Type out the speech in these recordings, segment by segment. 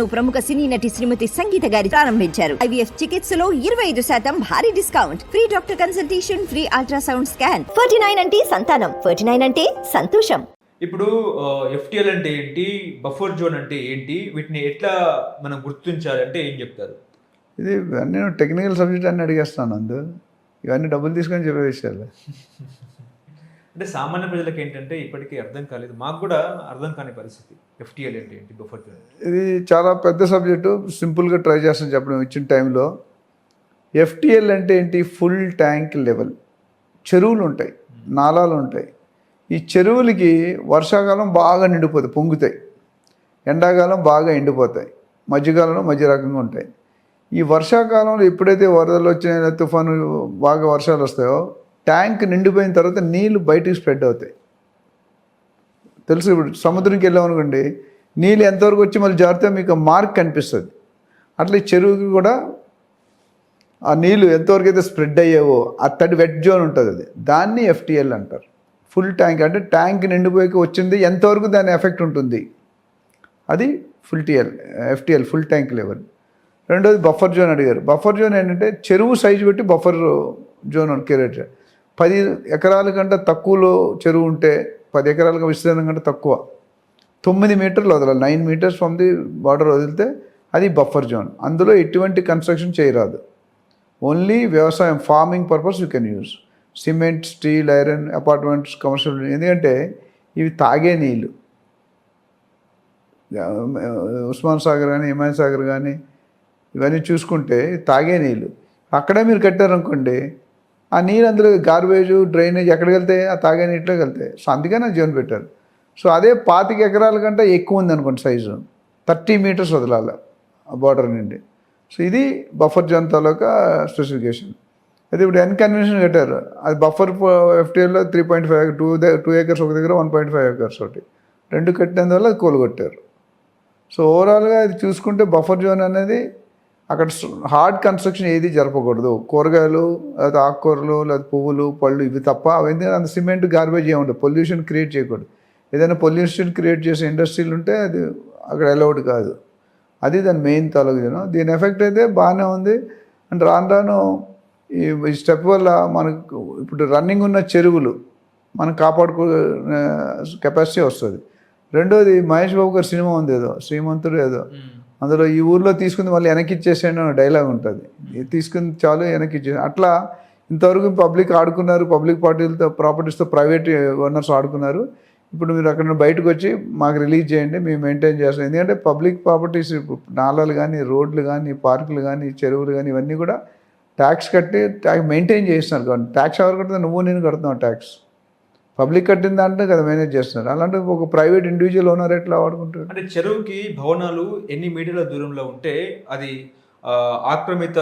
ప్రముఖ సినీ నటి శ్రీమతి సంగీత గారి ప్రారంభించారు. ఐవీఎఫ్ చికిత్సలో ఇరవై ఐదు శాతం భారీ discount. Free doctor consultation free ultrasound scan. Ferty9 అంటే సంతానం ఫర్టీ నైన్ అంటే సంతోషం. ఇప్పుడు ఎఫ్టిఎల్ అంటే ఏంటి? బఫర్ జోన్ అంటే ఏంటి? వీటిని ఎట్లా మనం గుర్తించాలి అంటే ఏం చెప్తారు? ఇది నేను టెక్నికల్ సబ్జెక్ట్ అన్ని అడిగేస్తాను అందు. ఇవన్నీ డబ్బులు తీసుకొని చెప్పే విషయాలు అంటే సామాన్య ప్రజలకు ఏంటంటే ఇప్పటికీ అర్థం కాలేదు. మాకు కూడా అర్థం కాని పరిస్థితి. ఎఫ్టీఎల్ అంటే ఏంటి? బఫర్ ఇది చాలా పెద్ద సబ్జెక్టు. సింపుల్గా ట్రై చేస్తాను చెప్పడం ఇచ్చిన టైంలో. ఎఫ్టిఎల్ అంటే ఏంటి? Full tank level. చెరువులు ఉంటాయి. నాలాలు ఉంటాయి. ఈ చెరువులకి వర్షాకాలం బాగా నిండిపోతాయి పొంగుతాయి. ఎండాకాలం బాగా ఎండిపోతాయి. మధ్యకాలంలో మధ్య రకంగా ఉంటాయి. ఈ వర్షాకాలంలో ఎప్పుడైతే వరదలు వచ్చినాయో తుఫాను బాగా వర్షాలు వస్తాయో ట్యాంక్ నిండిపోయిన తర్వాత నీళ్ళు బయటికి స్ప్రెడ్ అవుతాయి. తెలుసు ఇప్పుడు సముద్రంకి వెళ్ళామనుకోండి నీళ్ళు ఎంతవరకు వచ్చి మళ్ళీ జారితే మీకు మార్క్ కనిపిస్తుంది. అట్లా ఈ చెరువుకి కూడా ఆ నీళ్ళు ఎంతవరకు అయితే స్ప్రెడ్ అయ్యావో అత్తడి వెట్ జోన్ ఉంటుంది అది. దాన్ని ఎఫ్టిఎల్ అంటారు. ఫుల్ ట్యాంక్ అంటే ట్యాంక్ నిండిపోయి వచ్చింది ఎంతవరకు దాని ఎఫెక్ట్ ఉంటుంది? అది full TL FTL full tank level రెండోది బఫర్ జోన్ అడిగారు. బఫర్ జోన్ ఏంటంటే చెరువు సైజు పెట్టి బఫర్ జోన్ క్రియేట్ పది ఎకరాల కంటే తక్కువలో చెరువు ఉంటే పది ఎకరాల విస్తీర్ణం కంటే తక్కువ. తొమ్మిది మీటర్లు వదలాలి. Nine metres from the border వదిలితే అది బఫర్ జోన్ అందులో ఎటువంటి కన్స్ట్రక్షన్ చేయరాదు. ఓన్లీ వ్యవసాయం farming purpose you can use cement steel iron apartments commercial ఎందుకంటే ఇవి తాగే నీళ్ళు. ఉస్మాన్ సాగర్ కానీ హిమాయత్ సాగర్ కానీ ఇవన్నీ చూసుకుంటే తాగే నీళ్ళు. అక్కడే మీరు కట్టారనుకోండి ఆ నీళ్ళు అందులో గార్బేజ్ డ్రైనేజ్ ఎక్కడికి వెళ్తాయి? ఆ తాగే నీటిలోకి వెళ్తాయి. సో అందుకనే జోన్ పెట్టారు. సో అదే పాతిక ఎకరాల కంటే ఎక్కువ ఉంది అనుకోండి సైజు థర్టీ మీటర్స్ వదలాలి ఆ బార్డర్ నుండి. సో ఇది బఫర్ జోన్ తాలూకా స్పెసిఫికేషన్ అయితే ఇప్పుడు ఎన్కన్వెన్షన్ కట్టారు. అది buffer ఎఫ్టీఎల్లో three point five two two acres ఒక దగ్గర వన్ పాయింట్ ఫైవ్ ఏకర్స్ ఒకటి. రెండు కట్టినందువల్ల అది కోలుగొట్టారు సో ఓవరాల్గా ఇది చూసుకుంటే బఫర్ జోన్ అనేది అక్కడ హార్డ్ కన్స్ట్రక్షన్ ఏది జరపకూడదు. కూరగాయలు లేదా ఆకుకూరలు లేదా పువ్వులు పళ్ళు ఇవి తప్ప అవన్నీ అంత సిమెంట్ గార్బేజ్ ఏముండదు పొల్యూషన్ క్రియేట్ చేయకూడదు. ఏదైనా పొల్యూషన్ క్రియేట్ చేసే ఇండస్ట్రీలు ఉంటే అది అక్కడ అలౌడ్ కాదు. అది దాని మెయిన్ తాలూకు దీని ఎఫెక్ట్ అయితే బాగానే ఉంది. అండ్ రాను రాను ఈ ఈ స్టెప్ వల్ల మనకు ఇప్పుడు రన్నింగ్ ఉన్న చెరువులు మనం కాపాడుకో కెపాసిటీ వస్తుంది. రెండోది మహేష్ బాబు గారి సినిమా ఉంది ఏదో శ్రీమంతుడు ఏదో. అందులో ఈ ఊర్లో తీసుకుంది మళ్ళీ వెనక్కి ఇచ్చేసాడు డైలాగ్ ఉంటుంది. తీసుకుని తీసుకుంది చాలు వెనక్కి ఇచ్చేసి అట్లా ఇంతవరకు పబ్లిక్ ఆడుకున్నారు పబ్లిక్ పార్టీలతో ప్రాపర్టీస్తో ప్రైవేట్ ఓనర్స్ ఆడుకున్నారు. ఇప్పుడు మీరు అక్కడ నుండి బయటకు వచ్చి మాకు రిలీజ్ చేయండి మేము మెయింటైన్ చేస్తాం. ఎందుకంటే పబ్లిక్ ప్రాపర్టీస్ నాలాలు కానీ రోడ్లు కానీ పార్కులు కానీ చెరువులు కానీ ఇవన్నీ కూడా ట్యాక్స్ కట్టి ట్యాక్స్ మెయింటైన్ చేస్తున్నారు కానీ ట్యాక్స్ ఎవరు కడితే నువ్వు నేను కడుతున్నావు ట్యాక్స్ పబ్లిక్ కట్టిన దాంట్లో కదా మేనేజ్ చేస్తున్నారు. అలాంటి ఒక ప్రైవేట్ ఇండివిజువల్ ఓనర్ ఎట్లా వాడుకుంటారు అంటే చెరువుకి భవనాలు ఎన్ని మీటర్ల దూరంలో ఉంటే అది ఆక్రమిత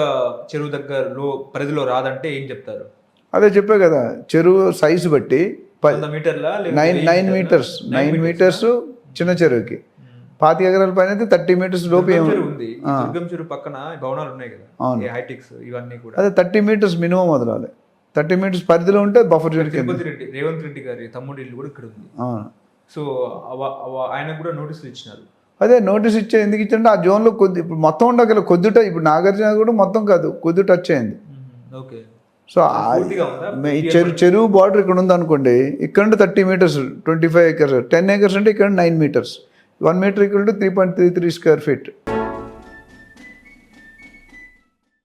చెరువు దగ్గరలో పరిధిలో రాదంటే ఏం చెప్తారు? అదే చెప్పే కదా చెరువు సైజు బట్టి nine nine metres. Nine metres చిన్న చెరువుకి. పాతి ఎకరాల పైన అయితే థర్టీ మీటర్స్ లోపు ఉంది. చెరువు పక్కన భవనాలు ఉన్నాయి కదా. హైటెక్స్ ఇవన్నీ కూడా. అదే థర్టీ మీటర్స్ మినిమం వదలాలి. థర్టీ మీటర్స్ పరిధిలో ఉంటే బఫర్ జోన్ కింద. తిరుపతి రెడ్డి రేవంత్ రెడ్డి గారి తమ్ముడి ఇల్లు కూడా ఇక్కడ ఉంది. అవును. సో ఆయనకు కూడా నోటీసులు ఇచ్చినారు. అదే నోటీస్ ఇచ్చే ఎందుకు ఇచ్చారంటే ఆ జోన్లో కొద్ది ఇప్పుడు మొత్తం ఉండగల కొద్ది ట- ఇప్పుడు నాగార్జున కూడా మొత్తం కాదు కొద్ది టచ్ అయింది. ఓకే. సో చెరువు చెరువు బార్డర్ ఇక్కడ ఉంది అనుకోండి ఇక్కడ నుండి thirty metres twenty five acres ten acres అంటే ఇక్కడ నైన్ మీటర్స్. వన్ మీటర్ ఇక్కడ three point three three square feet